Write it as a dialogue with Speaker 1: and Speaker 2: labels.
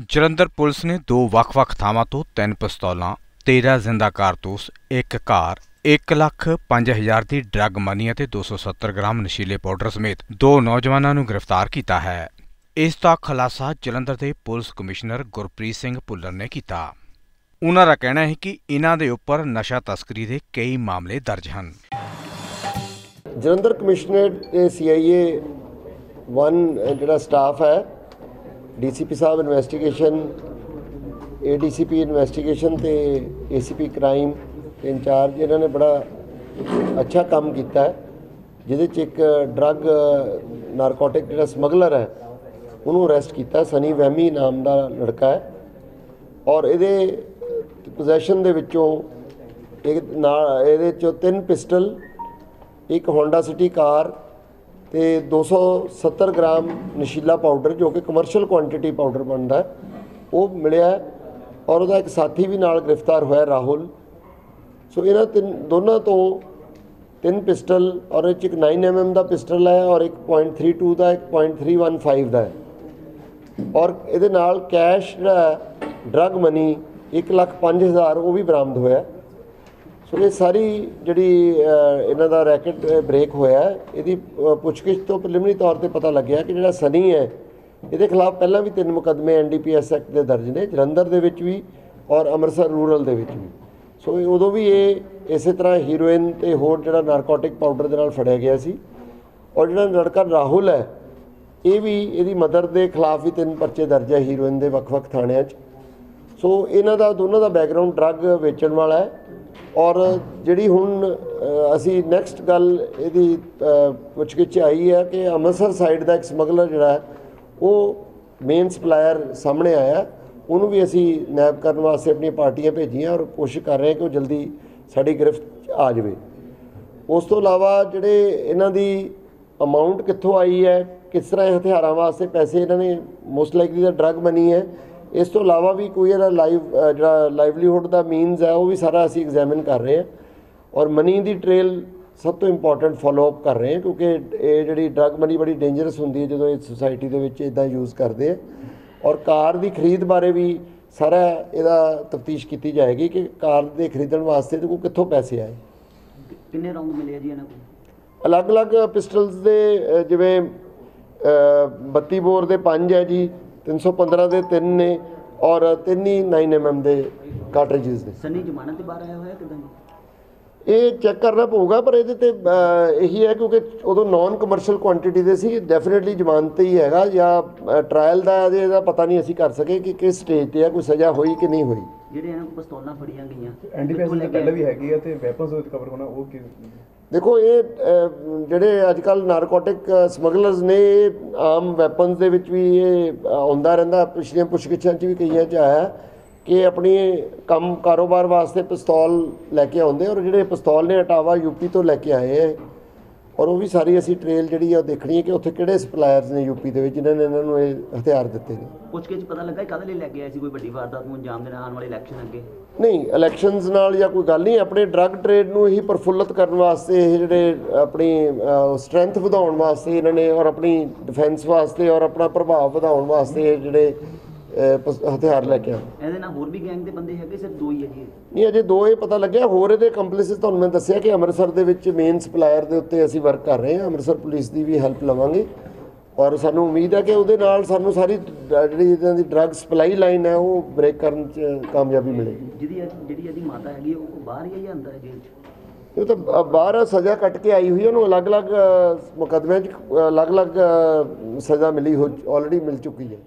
Speaker 1: Jalandhar police ਨੇ ਦੋ ਵੱਖ-ਵੱਖ ਥਾਵਾਂ ਤੋਂ ਤਿੰਨ ਪਿਸਤੌਲਾਂ 13 ਜ਼ਿੰਦਾ ਕਾਰਤੂਸ, ਇੱਕ ਕਾਰ 1 ਲੱਖ 5000 ਦੀ ਡਰੱਗ ਮਨੀ ਅਤੇ 270 ਗ੍ਰਾਮ ਨਸ਼ੀਲੇ ਪਾਊਡਰ ਸਮੇਤ ਦੋ ਨੌਜਵਾਨਾਂ ਨੂੰ ਗ੍ਰਿਫਤਾਰ ਕੀਤਾ ਹੈ। ਇਸ ਦਾ ਖੁਲਾਸਾ ਜਲੰਧਰ ਦੇ ਪੁਲਿਸ ਕਮਿਸ਼ਨਰ ਗੁਰਪ੍ਰੀਤ ਸਿੰਘ ਭੁੱਲਰ ਨੇ ਕੀਤਾ। ਉਹਨਾਂ ਦਾ ਕਹਿਣਾ ਹੈ ਕਿ ਇਹਨਾਂ ਦੇ ਉੱਪਰ ਨਸ਼ਾ ਤਸਕਰੀ ਦੇ ਕਈ ਮਾਮਲੇ ਦਰਜ ਹਨ।
Speaker 2: ਜਲੰਧਰ ਕਮਿਸ਼ਨਰੇਟ ਤੇ ਸੀਆਈਏ 1 ਜਿਹੜਾ ਸਟਾਫ ਹੈ ਡੀਸੀਪੀ ਸਾਹਿਬ ਇਨਵੈਸਟੀਗੇਸ਼ਨ, ਏਡੀਸੀਪੀ ਇਨਵੈਸਟੀਗੇਸ਼ਨ ਤੇ ਏਸੀਪੀ ਕ੍ਰਾਈਮ ਤੇ ਇੰਚਾਰਜ, ਇਹਨਾਂ ਨੇ ਬੜਾ ਅੱਛਾ ਕੰਮ ਕੀਤਾ ਹੈ, ਜਿਹਦੇ ਚ ਇੱਕ ਡਰੱਗ, ਨਾਰਕੋਟਿਕ ਜਿਹੜਾ ਸਮਗਲਰ ਹੈ, ਉਹਨੂੰ ਅਰੈਸਟ ਕੀਤਾ ਸਨੀ ਵਹਿਮੀ ਨਾਮ ਦਾ ਲੜਕਾ ਹੈ ਔਰ ਇਹਦੇ ਪੋਜੈਸ਼ਨ ਦੇ ਵਿੱਚੋਂ ਇੱਕ ਨਾਲ, ਇਹਦੇ ਚੋਂ ਤਿੰਨ ਪਿਸਟਲ, ਇੱਕ ਹੋਂਡਾ ਸਿਟੀ ਕਾਰ ਤੇ 270 ਗ੍ਰਾਮ ਨਸ਼ੀਲਾ ਪਾਊਡਰ ਜੋ ਕਿ ਕਮਰਸ਼ੀਅਲ ਕੁਆਂਟੀਟੀ ਪਾਊਡਰ ਬਣਦਾ ਹੈ, ਉਹ ਮਿਲਿਆ ਔਰ ਉਹਦਾ ਇੱਕ ਸਾਥੀ ਵੀ ਨਾਲ ਗ੍ਰਿਫਤਾਰ ਹੋਇਆ ਰਾਹੁਲ। ਸੋ ਇਹਨਾਂ ਤਿੰਨ, ਦੋਨਾਂ ਤੋਂ ਤਿੰਨ ਪਿਸਟਲ ਔਰ 'ਚ ਇੱਕ 9 mm ਦਾ ਪਿਸਟਲ ਹੈ ਔਰ ਇੱਕ .32 ਦਾ, ਇੱਕ .315 ਦਾ ਹੈ। ਔਰ ਇਹਦੇ ਨਾਲ ਕੈਸ਼ ਜਿਹੜਾ ਡਰਗ ਮਨੀ 105000 ਉਹ ਵੀ ਬਰਾਮਦ ਹੋਇਆ ਸੋ ਇਹ ਸਾਰੀ ਜਿਹੜੀ ਇਹਨਾਂ ਦਾ ਰੈਕਟ ਬ੍ਰੇਕ ਹੋਇਆ, ਇਹਦੀ ਪੁੱਛਗਿੱਛ ਤੋਂ ਪ੍ਰੀਲਿਮਿਨਰੀ ਤੌਰ ਤੇ ਪਤਾ ਲੱਗਿਆ ਕਿ ਜਿਹੜਾ ਸਨੀ ਹੈ, ਇਹਦੇ ਖਿਲਾਫ ਪਹਿਲਾਂ ਵੀ ਤਿੰਨ ਮੁਕੱਦਮੇ ਐਨਡੀਪੀਐਸ ਐਕਟ ਦੇ ਦਰਜ ਨੇ, ਜਲੰਧਰ ਦੇ ਵਿੱਚ ਵੀ ਔਰ ਅੰਮ੍ਰਿਤਸਰ ਰੂਰਲ ਦੇ ਵਿੱਚ ਵੀ। ਸੋ ਇਹ ਉਦੋਂ ਵੀ ਇਹ ਇਸੇ ਤਰ੍ਹਾਂ ਹੀਰੋਇਨ ਤੇ ਹੋਰ ਜਿਹੜਾ ਨਾਰਕੋਟਿਕ ਪਾਊਡਰ ਦੇ ਨਾਲ ਫੜਿਆ ਗਿਆ ਸੀ। ਔਰ ਜਿਹੜਾ ਲੜਕਾ ਰਾਹੁਲ ਹੈ, ਇਹ ਵੀ ਇਹਦੀ ਮਦਰ ਦੇ ਖਿਲਾਫ ਵੀ ਤਿੰਨ ਪਰਚੇ ਦਰਜ ਹੈ ਹੀਰੋਇਨ ਦੇ ਵੱਖ-ਵੱਖ ਥਾਣਿਆਂ 'ਚ। ਸੋ ਇਹਨਾਂ ਦਾ, ਦੋਨਾਂ ਦਾ ਬੈਕਗ੍ਰਾਉਂਡ ਡਰੱਗ ਵੇਚਣ ਵਾਲਾ ਹੈ। ਔਰ ਜਿਹੜੀ ਹੁਣ ਅਸੀਂ ਨੈਕਸਟ ਗੱਲ ਇਹਦੀ ਪੁੱਛਗਿੱਛ ਆਈ ਹੈ ਕਿ ਅੰਮ੍ਰਿਤਸਰ ਸਾਈਡ ਦਾ ਇੱਕ ਸਮਗਲਰ ਜਿਹੜਾ ਉਹ ਮੇਨ ਸਪਲਾਇਰ ਸਾਹਮਣੇ ਆਇਆ ਉਹਨੂੰ ਵੀ ਅਸੀਂ ਨੈਬ ਕਰਨ ਵਾਸਤੇ ਆਪਣੀਆਂ ਪਾਰਟੀਆਂ ਭੇਜੀਆਂ ਔਰ ਕੋਸ਼ਿਸ਼ ਕਰ ਰਹੇ ਹਾਂ ਕਿ ਉਹ ਜਲਦੀ ਸਾਡੀ ਗ੍ਰਿਫਤ 'ਚ ਆ ਜਾਵੇ। ਉਸ ਤੋਂ ਇਲਾਵਾ ਜਿਹੜੇ ਇਹਨਾਂ ਦੀ ਅਮਾਉਂਟ ਕਿੱਥੋਂ ਆਈ ਹੈ, ਕਿਸ ਤਰ੍ਹਾਂ ਹਥਿਆਰਾਂ ਵਾਸਤੇ ਪੈਸੇ ਇਹਨਾਂ ਨੇ ਮੋਸਟ ਲਾਈਕਲੀ ਦਾ ਡਰੱਗ ਬਣੀ ਹੈ ਇਸ ਤੋਂ ਇਲਾਵਾ ਵੀ ਕੋਈ ਇਹਦਾ ਲਾਈਵ ਜਿਹੜਾ ਲਾਈਵਲੀਹੁੱਡ ਦਾ ਮੀਨਸ ਹੈ ਉਹ ਵੀ ਸਾਰਾ ਅਸੀਂ ਐਗਜ਼ਾਮਿਨ ਕਰ ਰਹੇ ਹਾਂ। ਔਰ ਮਨੀ ਦੀ ਟ੍ਰੇਲ ਸਭ ਤੋਂ ਇੰਪੋਰਟੈਂਟ ਫਾਲੋ ਅਪ ਕਰ ਰਹੇ ਹਾਂ ਕਿਉਂਕਿ ਇਹ ਜਿਹੜੀ ਡਰੱਗ ਮਨੀ ਬੜੀ ਡੇਂਜਰਸ ਹੁੰਦੀ ਹੈ ਜਦੋਂ ਇਹ ਸੁਸਾਇਟੀ ਦੇ ਵਿੱਚ ਇਦਾਂ ਯੂਜ਼ ਕਰਦੇ ਆ। ਔਰ ਕਾਰ ਦੀ ਖਰੀਦ ਬਾਰੇ ਵੀ ਸਾਰਾ ਇਹਦਾ ਤਫਤੀਸ਼ ਕੀਤੀ ਜਾਏਗੀ ਕਿ ਕਾਰ ਦੇ ਖਰੀਦਣ ਵਾਸਤੇ ਤੇ ਕੋ ਕਿੱਥੋਂ ਪੈਸੇ ਆਏ।
Speaker 3: ਕਿੰਨੇ ਰਾਉਂਡ ਮਿਲੇ ਜੀ ਇਹਨਾਂ ਕੋਲ?
Speaker 2: ਅਲੱਗ-ਅਲੱਗ ਪਿਸਟਲਸ ਦੇ ਜਿਵੇਂ ਅ, 32 ਬੋਰ ਦੇ 5 ਹੈ ਜੀ 315 ਦੇ 3 ਨੇ ਔਰ ਤਿੰਨ ਹੀ 9 mm ਦੇ ਕਾਰਟ੍ਰਿਜਸ ਨੇ।
Speaker 3: ਸਨੀ ਜ਼ਮਾਨਤ ਤੇ ਬਾਹਰ ਆਇਆ ਹੋਇਆ ਕਿਦਾਂ
Speaker 2: ਇਹ ਚੈੱਕ ਕਰਨਾ ਪਊਗਾ ਪਰ ਇਹਦੇ ਤੇ ਇਹੀ ਹੈ ਕਿਉਂਕਿ ਉਦੋਂ ਨਾਨ ਕਮਰਸ਼ੀਅਲ ਕੁਆਂਟੀਟੀ ਦੇ ਸੀ ਡੈਫੀਨਿਟਲੀ ਜ਼ਮਾਨਤ ਹੀ ਹੈਗਾ ਜਾਂ ਟ੍ਰਾਇਲ ਦਾ ਇਹਦੇ- ਇਹਦਾ ਪਤਾ ਨਹੀਂ ਅਸੀਂ ਕਰ ਸਕੇ ਕਿ ਕਿਸ ਸਟੇਜ ਤੇ ਹੈ ਕੋਈ ਸਜ਼ਾ ਹੋਈ ਕਿ ਨਹੀਂ ਹੋਈ।
Speaker 3: ਜਿਹੜੇ ਇਹਨਾਂ ਕੋਲ ਪਿਸਤੌਲਾਂ ਫੜੀਆਂ ਗਈਆਂ
Speaker 4: ਐਨਡੀਪੀਐਸ ਦੇ ਪਹਿਲਾਂ ਵੀ ਹੈਗੀ ਆ ਤੇ ਵੈਪਨਸ ਰਿਕਵਰ ਹੋਣਾ ਉਹ ਕੀ
Speaker 2: ਦੇਖੋ ਇਹ ਜਿਹੜੇ ਅੱਜ ਕੱਲ ਨਾਰਕੋਟਿਕ ਸਮਗਲਰਸ ਨੇ ਇਹ ਆਮ ਵੈਪਨਸ ਦੇ ਵਿੱਚ ਵੀ ਇਹ ਆਉਂਦਾ ਰਹਿੰਦਾ। ਪਿਛਲੀਆਂ ਪੁੱਛਗਿੱਛਾਂ 'ਚ ਵੀ ਕਈਆਂ 'ਚ ਆਇਆ ਕਿ ਆਪਣੀ ਕੰਮ ਕਾਰੋਬਾਰ ਵਾਸਤੇ ਪਿਸਤੌਲ ਲੈ ਕੇ ਆਉਂਦੇ ਔਰ ਜਿਹੜੇ ਪਿਸਤੌਲ ਨੇ ਅਟਾਵਾ ਯੂਪੀ ਤੋਂ ਲੈ ਕੇ ਆਏ ਹੈ ਔਰ ਉਹ ਵੀ ਸਾਰੀ ਅਸੀਂ ਟ੍ਰੇਲ ਜਿਹੜੀ ਆ ਉਹ ਦੇਖਣੀ ਹੈ ਕਿ ਉੱਥੇ ਕਿਹੜੇ ਸਪਲਾਇਰਸ ਨੇ ਯੂਪੀ ਦੇ ਵਿੱਚ ਜਿਨ੍ਹਾਂ ਨੇ ਇਹਨਾਂ ਨੂੰ ਇਹ ਹਥਿਆਰ ਦਿੱਤੇ ਨੇ।
Speaker 3: ਪੁੱਛ ਕੇ ਚ ਪਤਾ ਲੱਗਾ ਕਦ ਲਈ ਲੈ ਕੇ ਆਏ ਸੀ ਕੋਈ ਵੱਡੀ ਵਾਰਦਾਤ ਨੂੰ ਅੰਜਾਮ ਦੇਣ ਆਉਣ ਵਾਲੇ ਇਲੈਕਸ਼ਨ ਅੱਗੇ?
Speaker 2: ਨਹੀਂ ਇਲੈਕਸ਼ਨਸ ਨਾਲ ਜਾਂ ਕੋਈ ਗੱਲ ਨਹੀਂ ਆਪਣੇ ਡਰੱਗ ਟ੍ਰੇਡ ਨੂੰ ਹੀ ਪ੍ਰਫੁੱਲਤ ਕਰਨ ਵਾਸਤੇ ਇਹ ਜਿਹੜੇ ਆਪਣੀ ਸਟਰੈਂਥ ਵਧਾਉਣ ਵਾਸਤੇ ਇਹਨਾਂ ਨੇ ਔਰ ਆਪਣੀ ਡਿਫੈਂਸ ਵਾਸਤੇ ਔਰ ਆਪਣਾ ਪ੍ਰਭਾਵ ਵਧਾਉਣ ਵਾਸਤੇ ਇਹ ਜਿਹੜੇ ਹਥਿਆਰ ਲੈ ਕੇ ਆਏ
Speaker 3: ਇਹਦੇ ਨਾਲ ਹੋਰ ਵੀ ਗੈਂਗ ਦੇ ਬੰਦੇ ਹੈਗੇ ਸਿਰਫ ਦੋ ਹੀ ਹੈ ਜੀ
Speaker 2: ਨਹੀਂ ਅਜੇ ਦੋ ਇਹ ਪਤਾ ਲੱਗਿਆ। ਹੋਰ ਇਹਦੇ ਕੰਪਲਿਸਿਸ ਤੁਹਾਨੂੰ ਮੈਂ ਦੱਸਿਆ ਕਿ ਅੰਮ੍ਰਿਤਸਰ ਦੇ ਵਿੱਚ ਮੇਨ ਸਪਲਾਇਰ ਦੇ ਉੱਤੇ ਅਸੀਂ ਵਰਕ ਕਰ ਰਹੇ ਹਾਂ। ਅੰਮ੍ਰਿਤਸਰ ਪੁਲਿਸ ਦੀ ਵੀ ਹੈਲਪ ਲਵਾਂਗੇ। ਔਰ ਸਾਨੂੰ ਉਮੀਦ ਹੈ ਕਿ ਉਹਦੇ ਨਾਲ ਸਾਨੂੰ ਸਾਰੀ ਜਿਹੜੀ ਇਹਨਾਂ ਦੀ ਡਰੱਗ ਸਪਲਾਈ ਲਾਈਨ ਹੈ ਉਹ ਬ੍ਰੇਕ ਕਰਨ 'ਚ ਕਾਮਯਾਬੀ ਮਿਲੇਗੀ।
Speaker 3: ਜਿਹਦੀ ਜਿਹੜੀ ਇਹਦੀ ਮਾਤਾ ਹੈਗੀ ਉਹ ਬਾਹਰ ਹੀ ਹੈ ਜਾਂ ਅੰਦਰ ਹੈ ਜੇਲ੍ਹ 'ਚ?
Speaker 2: ਇਹ ਤਾਂ ਬਾਹਰ ਸਜ਼ਾ ਕੱਟ ਕੇ ਆਈ ਹੋਈ ਉਹਨੂੰ ਅਲੱਗ-ਅਲੱਗ ਮੁਕੱਦਮਿਆਂ 'ਚ ਅਲੱਗ-ਅਲੱਗ ਸਜ਼ਾ ਮਿਲੀ ਹੋ ਆਲਰੇਡੀ ਮਿਲ ਚੁੱਕੀ ਹੈ।